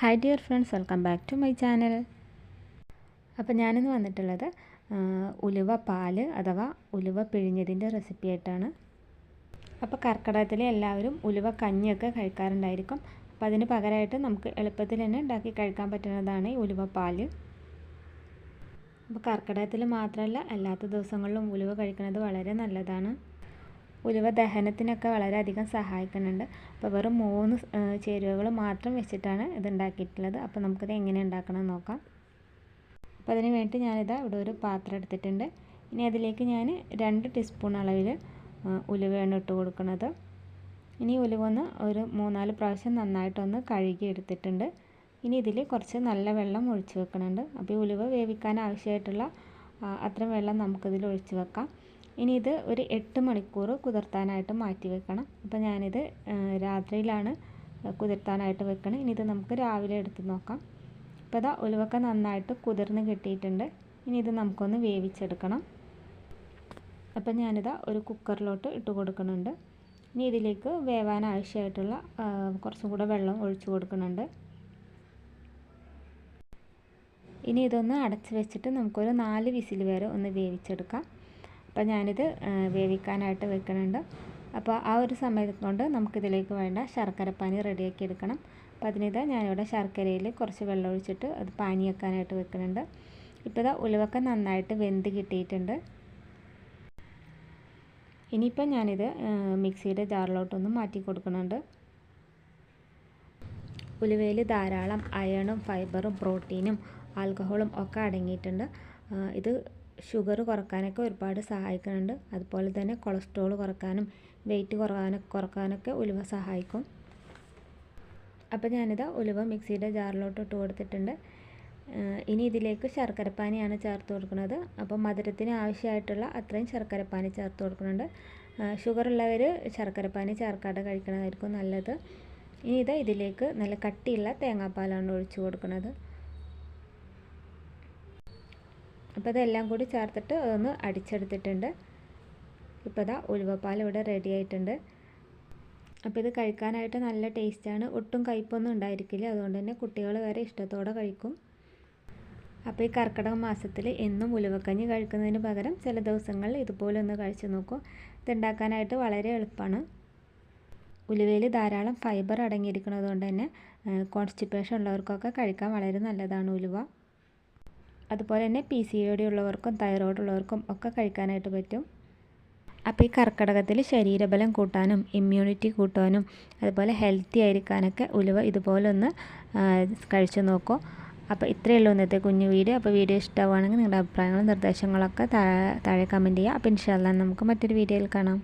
Hi dear friends welcome back to my channel അപ്പോൾ ഞാനിന്ന് വന്നിട്ടുള്ളത് ഉലുവ പാൽ അഥവാ ഉലുവ പിഴിഞ്ഞതിന്റെ റെസിപ്പി ആയിട്ടാണ്. അപ്പോൾ കർക്കിടകത്തിൽ എല്ലാവരും ഉലുവ കഞ്ഞിയൊക്കെ കഴിക്കാറുണ്ടായിരിക്കും. അപ്പോൾ അതിന് പകരമായിട്ട് നമുക്ക് എളുപ്പത്തിൽ തന്നെ ഉണ്ടാക്കി കഴിക്കാൻ പറ്റുന്നതാണ് ഈ ഉലുവ പാൽ. അപ്പോൾ കർക്കിടകത്തിൽ മാത്രമല്ല അല്ലാത്ത ദിവസങ്ങളിലും ഉലുവ കഴിക്കുന്നത് വളരെ നല്ലതാണ്. ഉലുവ ദഹനത്തിനൊക്കെ വളരെയധികം സഹായിക്കുന്നുണ്ട്. അപ്പോൾ വെറും മൂന്ന് ചേരുവകൾ മാത്രം വെച്ചിട്ടാണ് ഇത് ഉണ്ടാക്കിയിട്ടുള്ളത് അപ്പോൾ നമുക്കിത് എങ്ങനെ ഉണ്ടാക്കണം നോക്കാം. അപ്പോൾ അതിന് വേണ്ടി ഞാനിതാ ഇവിടെ ഒരു പാത്രം എടുത്തിട്ടുണ്ട്. ഇനി അതിലേക്ക് ഞാൻ രണ്ട് ടീസ്പൂൺ അളവിൽ ഉലുവയാണ് ഇട്ട് കൊടുക്കുന്നത്. ഇനി ഉലുവ ഒന്ന് ഒരു മൂന്നാൽ പ്രാവശ്യം നന്നായിട്ടൊന്ന് കഴുകി എടുത്തിട്ടുണ്ട്. ഇനി ഇതിൽ കുറച്ച് നല്ല വെള്ളം ഒഴിച്ച് വെക്കുന്നുണ്ട് അപ്പോൾ ഈ ഉലുവ വേവിക്കാൻ ആവശ്യമായിട്ടുള്ള അത്രയും വെള്ളം നമുക്കിതിൽ ഒഴിച്ച് വെക്കാം. ഇനി ഇത് ഒരു എട്ട് മണിക്കൂർ കുതിർത്താനായിട്ട് മാറ്റി വെക്കണം. അപ്പോൾ ഞാനിത് രാത്രിയിലാണ് കുതിർത്താനായിട്ട് വെക്കണം. ഇനി ഇത് നമുക്ക് രാവിലെ എടുത്ത് നോക്കാം. അപ്പോൾ ഇതാ ഉലുവക്ക നന്നായിട്ട് കുതിർന്ന് കിട്ടിയിട്ടുണ്ട്. ഇനി ഇത് നമുക്കൊന്ന് വേവിച്ചെടുക്കണം. അപ്പോൾ ഞാനിതാ ഒരു കുക്കറിലോട്ട് ഇട്ട് കൊടുക്കുന്നുണ്ട്. ഇനി ഇതിലേക്ക് വേവാൻ ആവശ്യമായിട്ടുള്ള കുറച്ചും കൂടെ വെള്ളം ഒഴിച്ചു കൊടുക്കുന്നുണ്ട്. ഇനി ഇതൊന്ന് അടച്ച് വെച്ചിട്ട് നമുക്കൊരു നാല് വിസിൽ വരെ ഒന്ന് വേവിച്ചെടുക്കാം. അപ്പോൾ ഞാനിത് വേവിക്കാനായിട്ട് വെക്കുന്നുണ്ട്. അപ്പോൾ ആ ഒരു സമയം കൊണ്ട് നമുക്കിതിലേക്ക് വേണ്ട ശർക്കരപ്പാനി റെഡിയാക്കി എടുക്കണം. അപ്പോൾ അതിനിതാ ഞാനിവിടെ ശർക്കരയിൽ കുറച്ച് വെള്ളം ഒഴിച്ചിട്ട് അത് പാനിയാക്കാനായിട്ട് വെക്കുന്നുണ്ട്. ഇപ്പോൾ ഇതാ ഉലുവക്ക നന്നായിട്ട് വെന്ത് കിട്ടിയിട്ടുണ്ട്. ഇനിയിപ്പോൾ ഞാനിത് മിക്സിയുടെ ജാറിലോട്ടൊന്ന് മാറ്റി കൊടുക്കുന്നുണ്ട്. ഉലുവയിൽ ധാരാളം അയണും ഫൈബറും പ്രോട്ടീനും ആൽക്കഹോളും ഒക്കെ അടങ്ങിയിട്ടുണ്ട്. ഇത് ഷുഗർ കുറക്കാനൊക്കെ ഒരുപാട് സഹായിക്കുന്നുണ്ട്. അതുപോലെ തന്നെ കൊളസ്ട്രോൾ കുറക്കാനും വെയിറ്റ് കുറക്കാനൊക്കെ കുറക്കാനൊക്കെ ഉലുവ സഹായിക്കും. അപ്പോൾ ഞാനിത് ഉലുവ മിക്സിയുടെ ജാറിലോട്ട് ഇട്ട് കൊടുത്തിട്ടുണ്ട്. ഇനി ഇതിലേക്ക് ശർക്കരപ്പാനിയാണ് ചേർത്ത് കൊടുക്കുന്നത്. അപ്പോൾ മധുരത്തിന് ആവശ്യമായിട്ടുള്ള അത്രയും ശർക്കരപ്പാനി ചേർത്ത് കൊടുക്കുന്നുണ്ട്. ഷുഗർ ഉള്ളവർ ശർക്കരപ്പാനി ചേർക്കാതെ കഴിക്കുന്നതായിരിക്കും നല്ലത്. ഇനി ഇത് ഇതിലേക്ക് നല്ല കട്ടിയുള്ള തേങ്ങാപ്പാലാണ് ഒഴിച്ചു കൊടുക്കുന്നത്. അപ്പോൾ ഇതെല്ലാം കൂടി ചേർത്തിട്ട് ഒന്ന് അടിച്ചെടുത്തിട്ടുണ്ട്. ഇപ്പോൾ ഇതാ ഉലുവപ്പാൽ ഇവിടെ റെഡി ആയിട്ടുണ്ട്. അപ്പോൾ ഇത് കഴിക്കാനായിട്ട് നല്ല ടേസ്റ്റാണ് ഒട്ടും കയ്പൊന്നും ഉണ്ടായിരിക്കില്ല. അതുകൊണ്ട് തന്നെ കുട്ടികൾ വരെ ഇഷ്ടത്തോടെ കഴിക്കും. അപ്പോൾ ഈ കർക്കിടക മാസത്തിൽ എന്നും ഉലുവക്കഞ്ഞി കഴിക്കുന്നതിന് പകരം ചില ദിവസങ്ങളിൽ ഇതുപോലെ ഒന്ന് കഴിച്ചു നോക്കൂ. ഇതുണ്ടാക്കാനായിട്ട് വളരെ എളുപ്പമാണ്. ഉലുവയിൽ ധാരാളം ഫൈബർ അടങ്ങിയിരിക്കുന്നത് കൊണ്ട് തന്നെ കോൺസ്റ്റിപ്പേഷൻ ഉള്ളവർക്കൊക്കെ കഴിക്കാൻ വളരെ നല്ലതാണ് ഉലുവ. അതുപോലെ തന്നെ പി സി ഒ ഡി ഉള്ളവർക്കും തൈറോയ്ഡ് ഉള്ളവർക്കും ഒക്കെ കഴിക്കാനായിട്ട് പറ്റും. അപ്പോൾ ഈ കർക്കിടകത്തിൽ ശരീരബലം കൂട്ടാനും ഇമ്മ്യൂണിറ്റി കൂട്ടാനും അതുപോലെ ഹെൽത്തി ആയിരിക്കാനൊക്കെ ഉലുവ ഇതുപോലെ ഒന്ന് കഴിച്ചു നോക്കൂ. അപ്പോൾ ഇത്രയേ ഉള്ളൂ ഇന്നത്തെ കുഞ്ഞു വീഡിയോ. അപ്പോൾ വീഡിയോ ഇഷ്ടമാണെങ്കിൽ നിങ്ങളുടെ അഭിപ്രായങ്ങളും നിർദ്ദേശങ്ങളൊക്കെ താഴെ കമന്റ് ചെയ്യുക. അപ്പോൾ ഇൻഷാല്ല നമുക്ക് മറ്റൊരു വീഡിയോയിൽ കാണാം.